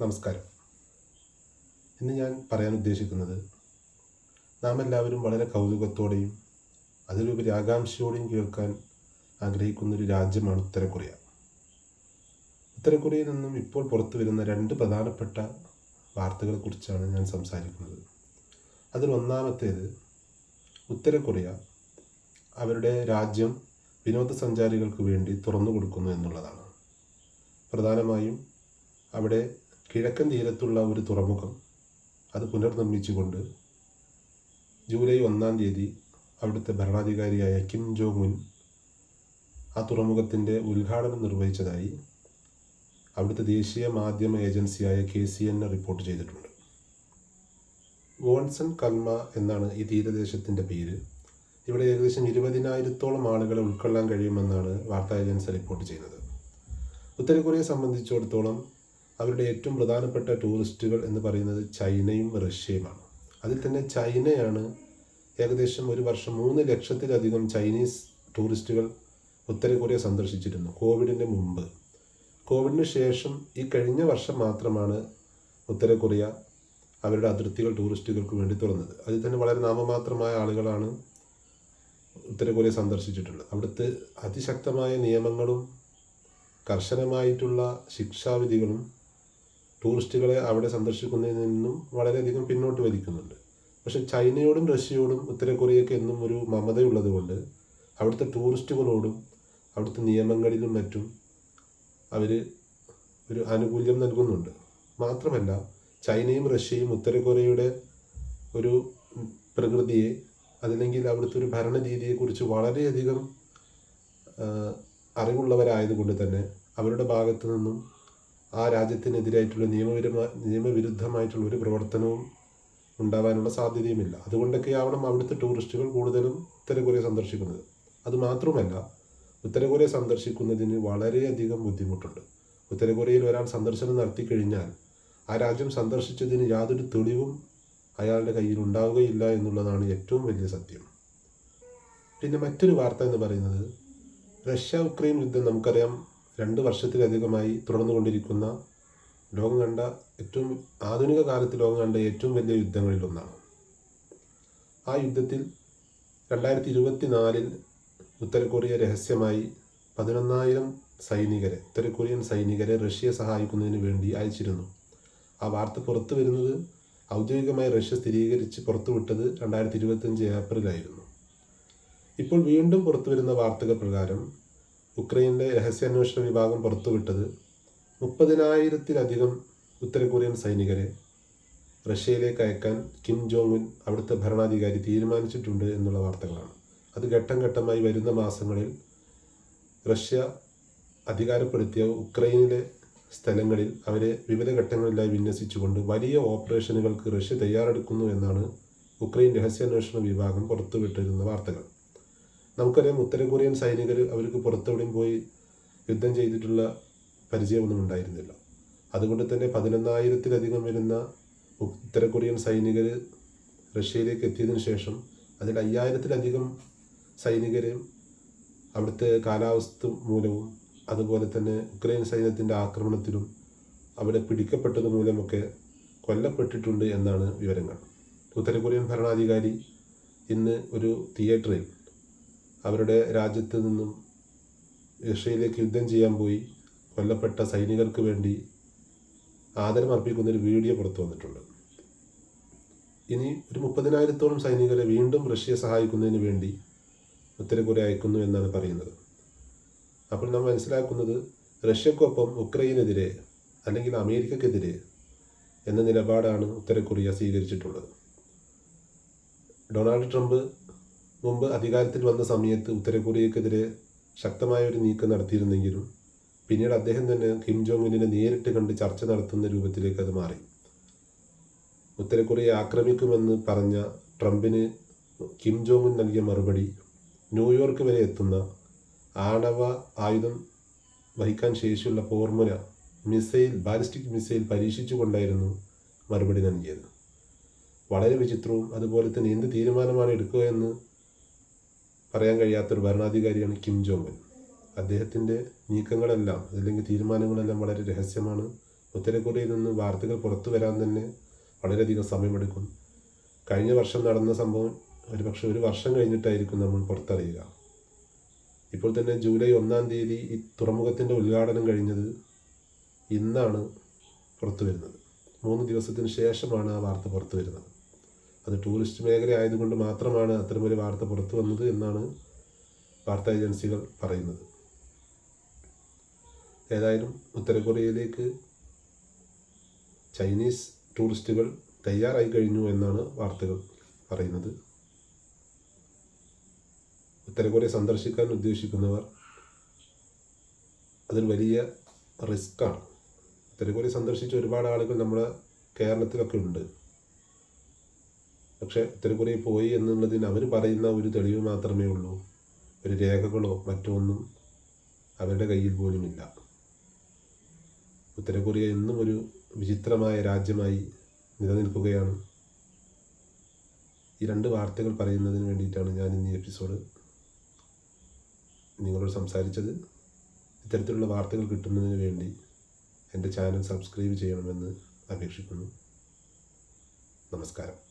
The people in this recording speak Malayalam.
നമസ്കാരം. ഇന്ന് ഞാൻ പറയാൻ ഉദ്ദേശിക്കുന്നത് നാം എല്ലാവരും വളരെ കൗതുകത്തോടെയും അതിലുപരി ആകാംക്ഷയോടെയും കേൾക്കാൻ ആഗ്രഹിക്കുന്ന ഒരു രാജ്യമാണ് ഉത്തര കൊറിയ ഉത്തര കൊറിയയിൽ നിന്നും ഇപ്പോൾ പുറത്തു വരുന്ന രണ്ട് പ്രധാനപ്പെട്ട വാർത്തകളെക്കുറിച്ചാണ് ഞാൻ സംസാരിക്കുന്നത്. അതിൽ ഒന്നാമത്തേത് ഉത്തര കൊറിയ അവരുടെ രാജ്യം വിനോദസഞ്ചാരികൾക്ക് വേണ്ടി തുറന്നു കൊടുക്കുന്നു എന്നുള്ളതാണ്. പ്രധാനമായും അവിടെ കിഴക്കൻ തീരത്തുള്ള ഒരു തുറമുഖം അത് പുനർനിർമ്മിച്ചുകൊണ്ട് ജൂലൈ ഒന്നാം തീയതി അവിടുത്തെ ഭരണാധികാരിയായ കിം ജോങ് ഉൻ ആ തുറമുഖത്തിന്റെ ഉദ്ഘാടനം നിർവഹിച്ചതായി അവിടുത്തെ ദേശീയ മാധ്യമ ഏജൻസിയായ കെ സി എൻ റിപ്പോർട്ട് ചെയ്തിട്ടുണ്ട്. വോൺസൺ കൽമ എന്നാണ് ഈ തീരദേശത്തിന്റെ പേര്. ഇവിടെ ഏകദേശം ഇരുപതിനായിരത്തോളം ആളുകളെ ഉൾക്കൊള്ളാൻ കഴിയുമെന്നാണ് വാർത്താ ഏജൻസി റിപ്പോർട്ട് ചെയ്യുന്നത്. ഉത്തര കൊറിയയെ സംബന്ധിച്ചിടത്തോളം അവരുടെ ഏറ്റവും പ്രധാനപ്പെട്ട ടൂറിസ്റ്റുകൾ എന്ന് പറയുന്നത് ചൈനയും റഷ്യയുമാണ്. അതിൽ തന്നെ ചൈനയാണ് ഏകദേശം ഒരു വർഷം മൂന്ന് ലക്ഷത്തിലധികം ചൈനീസ് ടൂറിസ്റ്റുകൾ ഉത്തര കൊറിയ സന്ദർശിച്ചിരുന്നു കോവിഡിന് മുമ്പ്. കോവിഡിന് ശേഷം ഈ കഴിഞ്ഞ വർഷം മാത്രമാണ് ഉത്തര കൊറിയ അവരുടെ അതിർത്തികൾ ടൂറിസ്റ്റുകൾക്ക് വേണ്ടി തുറന്നത്. അതിൽ തന്നെ വളരെ നാമമാത്രമായ ആളുകളാണ് ഉത്തര കൊറിയ സന്ദർശിച്ചിട്ടുള്ളത്. അവിടുത്തെ അതിശക്തമായ നിയമങ്ങളും കർശനമായിട്ടുള്ള ശിക്ഷാവിധികളും ടൂറിസ്റ്റുകളെ അവിടെ സന്ദർശിക്കുന്നതിൽ നിന്നും വളരെയധികം പിന്നോട്ട് വലിക്കുന്നുണ്ട്. പക്ഷേ ചൈനയോടും റഷ്യയോടും ഉത്തര കൊറിയയ്ക്ക് എന്നും ഒരു മമതയുള്ളത് കൊണ്ട് അവിടുത്തെ ടൂറിസ്റ്റുകളോടും അവിടുത്തെ നിയമങ്ങളിലും മറ്റും അവർ ഒരു ആനുകൂല്യം നൽകുന്നുണ്ട്. മാത്രമല്ല ചൈനയും റഷ്യയും ഉത്തര കൊറിയയുടെ ഒരു പ്രകൃതിയെ അതല്ലെങ്കിൽ അവിടുത്തെ ഒരു ഭരണരീതിയെക്കുറിച്ച് വളരെയധികം ആ, അറിവുള്ളവരായതുകൊണ്ട് തന്നെ അവരുടെ ഭാഗത്തു നിന്നും ആ രാജ്യത്തിനെതിരായിട്ടുള്ള നിയമവിരുദ്ധ നിയമവിരുദ്ധമായിട്ടുള്ള ഒരു പ്രവർത്തനവും ഉണ്ടാവാനുള്ള സാധ്യതയുമില്ല. അതുകൊണ്ടൊക്കെ ആവണം അവിടുത്തെ ടൂറിസ്റ്റുകൾ കൂടുതലും ഉത്തര കൊറിയ സന്ദർശിക്കുന്നത്. അതുമാത്രമല്ല ഉത്തര കൊറിയ സന്ദർശിക്കുന്നതിന് വളരെയധികം ബുദ്ധിമുട്ടുണ്ട്. ഉത്തര കൊറിയയിൽ ഒരാൾ സന്ദർശനം നടത്തി കഴിഞ്ഞാൽ ആ രാജ്യം സന്ദർശിച്ചതിന് യാതൊരു തെളിവും അയാളുടെ കയ്യിൽ ഉണ്ടാവുകയില്ല എന്നുള്ളതാണ് ഏറ്റവും വലിയ സത്യം. പിന്നെ മറ്റൊരു വാർത്ത എന്ന് പറയുന്നത് റഷ്യ ഉക്രൈൻ യുദ്ധം നമുക്കറിയാം. രണ്ട് വർഷത്തിലധികമായി തുടർന്നുകൊണ്ടിരിക്കുന്ന ലോകം കണ്ട ഏറ്റവും ആധുനിക കാലത്ത് ലോകം കണ്ട ഏറ്റവും വലിയ യുദ്ധങ്ങളിലൊന്നാണ്. ആ യുദ്ധത്തിൽ രണ്ടായിരത്തി ഇരുപത്തി നാലിൽ ഉത്തര കൊറിയ രഹസ്യമായി പതിനൊന്നായിരം സൈനികരെ ഉത്തര കൊറിയൻ സൈനികരെ റഷ്യയെ സഹായിക്കുന്നതിന് വേണ്ടി അയച്ചിരുന്നു. ആ വാർത്ത പുറത്തു വരുന്നത് ഔദ്യോഗികമായി റഷ്യ സ്ഥിരീകരിച്ച് പുറത്തുവിട്ടത് രണ്ടായിരത്തി ഇരുപത്തഞ്ച് ഏപ്രിലായിരുന്നു. ഇപ്പോൾ വീണ്ടും പുറത്തു വരുന്ന വാർത്തകൾ പ്രകാരം ഉക്രൈനിലെ രഹസ്യാന്വേഷണ വിഭാഗം പുറത്തുവിട്ടത് മുപ്പതിനായിരത്തിലധികം ഉത്തര കൊറിയൻ സൈനികരെ റഷ്യയിലേക്ക് അയക്കാൻ കിം ജോങ് ഉൻ അവിടുത്തെ ഭരണാധികാരി തീരുമാനിച്ചിട്ടുണ്ട് എന്നുള്ള വാർത്തകളാണ്. അത് ഘട്ടം ഘട്ടമായി വരുന്ന മാസങ്ങളിൽ റഷ്യ അധികാരപ്പെടുത്തിയ ഉക്രൈനിലെ സ്ഥലങ്ങളിൽ അവരെ വിവിധ ഘട്ടങ്ങളിലായി വിന്യസിച്ചുകൊണ്ട് വലിയ ഓപ്പറേഷനുകൾക്ക് റഷ്യ തയ്യാറെടുക്കുന്നു എന്നാണ് ഉക്രൈൻ രഹസ്യാന്വേഷണ വിഭാഗം പുറത്തുവിട്ടിരുന്ന വാർത്തകൾ. നമുക്കറിയാം ഉത്തര കൊറിയൻ സൈനികർ അവർക്ക് പുറത്തെവിടെയും പോയി യുദ്ധം ചെയ്തിട്ടുള്ള പരിചയമൊന്നും ഉണ്ടായിരുന്നില്ല. അതുകൊണ്ട് തന്നെ പതിനൊന്നായിരത്തിലധികം വരുന്ന ഉത്തര കൊറിയൻ സൈനികർ റഷ്യയിലേക്ക് എത്തിയതിനു ശേഷം അതിൽ അയ്യായിരത്തിലധികം സൈനികരെയും അവിടുത്തെ കാലാവസ്ഥ മൂലവും അതുപോലെ തന്നെ ഉക്രൈൻ സൈന്യത്തിന്റെ ആക്രമണത്തിലും അവിടെ പിടിക്കപ്പെട്ടത് മൂലമൊക്കെ കൊല്ലപ്പെട്ടിട്ടുണ്ട് എന്നാണ് വിവരങ്ങൾ. ഉത്തര കൊറിയൻ ഭരണാധികാരി ഇന്ന് ഒരു തിയേറ്ററിൽ അവരുടെ രാജ്യത്ത് നിന്നും റഷ്യയിലേക്ക് യുദ്ധം ചെയ്യാൻ പോയി. കൊല്ലപ്പെട്ട സൈനികർക്ക് വേണ്ടി ആദരം അർപ്പിക്കുന്ന ഒരു വീഡിയോ പുറത്തു വന്നിട്ടുണ്ട്. ഇനി ഒരു മുപ്പതിനായിരത്തോളം സൈനികരെ വീണ്ടും റഷ്യയെ സഹായിക്കുന്നതിന് വേണ്ടി ഉത്തര കൊറിയ അയക്കുന്നു എന്നാണ് പറയുന്നത്. അപ്പോൾ നാം മനസ്സിലാക്കുന്നത് റഷ്യക്കൊപ്പം ഉക്രൈനെതിരെ അല്ലെങ്കിൽ അമേരിക്കക്കെതിരെ എന്ന നിലപാടാണ് ഉത്തര കൊറിയ സ്വീകരിച്ചിട്ടുള്ളത്. ഡൊണാൾഡ് ട്രംപ് മുമ്പ് അധികാരത്തിൽ വന്ന സമയത്ത് ഉത്തര കൊറിയക്കെതിരെ ശക്തമായ ഒരു നീക്കം നടത്തിയിരുന്നെങ്കിലും പിന്നീട് അദ്ദേഹം തന്നെ കിം ജോങ് ഉന്നിനെ നേരിട്ട് കണ്ട് ചർച്ച നടത്തുന്ന രൂപത്തിലേക്ക് അത് മാറി. ഉത്തര കൊറിയ ആക്രമിക്കുമെന്ന് പറഞ്ഞ ട്രംപിന് കിം ജോങ് ഉൻ നൽകിയ മറുപടി ന്യൂയോർക്ക് വരെ എത്തുന്ന ആണവ ആയുധം വഹിക്കാൻ ശേഷിയുള്ള ഫോർമുല മിസൈൽ ബാലിസ്റ്റിക് മിസൈൽ പരീക്ഷിച്ചുകൊണ്ടായിരുന്നു മറുപടി നൽകിയത്. വളരെ വിചിത്രവും അതുപോലെ തന്നെ എന്ത് തീരുമാനമാണ് എടുക്കുക എന്ന് പറയാൻ കഴിയാത്തൊരു ഭരണാധികാരിയാണ് കിം ജോങ് അദ്ദേഹത്തിന്റെ നീക്കങ്ങളെല്ലാം അല്ലെങ്കിൽ തീരുമാനങ്ങളെല്ലാം വളരെ രഹസ്യമാണ്. ഉത്തര കൊറിയയിൽ നിന്ന് വാർത്തകൾ പുറത്തു വരാൻ തന്നെ വളരെയധികം സമയമെടുക്കും. കഴിഞ്ഞ വർഷം നടന്ന സംഭവം ഒരുപക്ഷെ ഒരു വർഷം കഴിഞ്ഞിട്ടായിരിക്കും നമ്മൾ പുറത്തറിയുക. ഇപ്പോൾ തന്നെ ജൂലൈ ഒന്നാം തീയതി ഈ തുറമുഖത്തിന്റെ ഉദ്ഘാടനം കഴിഞ്ഞത് ഇന്നാണ് പുറത്തു വരുന്നത്. മൂന്ന് ദിവസത്തിന് ശേഷമാണ് ആ വാർത്ത പുറത്തു വരുന്നത്. അത് ടൂറിസ്റ്റ് മേഖല ആയതുകൊണ്ട് മാത്രമാണ് അത്തരമൊരു വാർത്ത പുറത്തു വന്നത് എന്നാണ് വാർത്താ ഏജൻസികൾ പറയുന്നത്. ഏതായാലും ഉത്തര കൊറിയയിലേക്ക് ചൈനീസ് ടൂറിസ്റ്റുകൾ തയ്യാറായി കഴിഞ്ഞു എന്നാണ് വാർത്തകൾ പറയുന്നത്. ഉത്തര കൊറിയ സന്ദർശിക്കാൻ ഉദ്ദേശിക്കുന്നവർ അതൊരു വലിയ റിസ്ക്കാണ്. ഉത്തര കൊറിയ സന്ദർശിച്ച ഒരുപാട് ആളുകൾ നമ്മുടെ കേരളത്തിലൊക്കെ ഉണ്ട്. പക്ഷേ കൊറിയ പോയി എന്നുള്ളതിന് അവർ പറയുന്ന ഒരു തെളിവ് മാത്രമേ ഉള്ളൂ. ഒരു രേഖകളോ മറ്റോ ഒന്നും അവരുടെ കയ്യിൽ പോലുമില്ല ഉത്തര കൊറിയ ഇന്നും ഒരു വിചിത്രമായ രാജ്യമായി നിലനിൽക്കുകയാണ്. ഈ രണ്ട് വാർത്തകൾ പറയുന്നതിന് വേണ്ടിയിട്ടാണ് ഞാൻ ഇന്ന് എപ്പിസോഡ് നിങ്ങളോട് സംസാരിച്ചത്. ഇത്തരത്തിലുള്ള വാർത്തകൾ കിട്ടുന്നതിന് വേണ്ടി എന്റെ ചാനൽ സബ്സ്ക്രൈബ് ചെയ്യണമെന്ന് അപേക്ഷിക്കുന്നു. നമസ്കാരം.